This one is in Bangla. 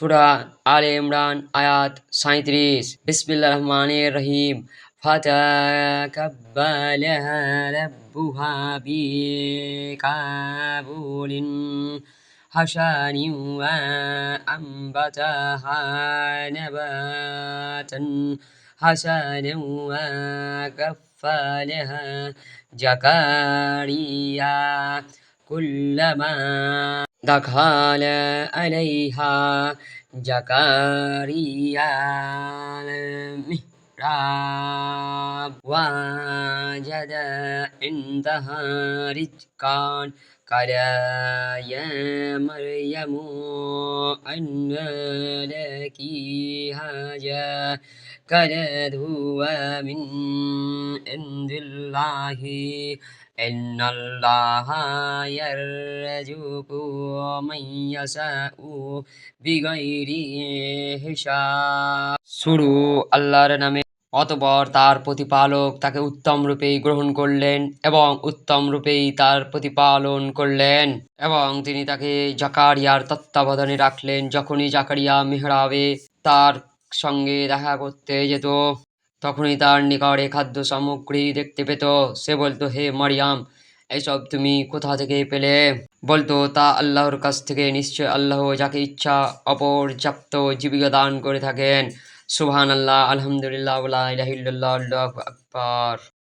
সুরা আলে ইমরান আয়াত সাঁত্রিশ বিসমিল্লাহ রহমানির রহিম فتقبلها ربها بقبول حسن وأنبتها نباتا حسنا وكفلها زكريا كلما دخل عليها زكريا المحراب ووجد عندها رزقا قال يا مريم أنى لك هذا قالت هو من عند الله إن الله يرزق من يشاء بغير حساب سورو الله نامে অতপর তার প্রতিপালক তাকে উত্তম রূপেই গ্রহণ করলেন এবং উত্তম রূপেই তার প্রতিপালন করলেন এবং তিনি তাকে জাকারিয়ার তত্ত্বাবধানে রাখলেন যখনই জাকারিয়া মেহরাবে তার সঙ্গে দেখা করতে যেত, তখনই তার নিকটে খাদ্য সামগ্রী দেখতে পেত। সে বলতো, হে মারিয়াম, এসব তুমি কোথা থেকে পেলে? বলতো, তা আল্লাহর কাছ থেকে নিশ্চয় আল্লাহ যাকে ইচ্ছা অপর্যাপ্ত জীবিকা দান করে থাকেন। সুবহান আল্লাহ আলহামদুলিল্লাহ আল্লাহ আকবার।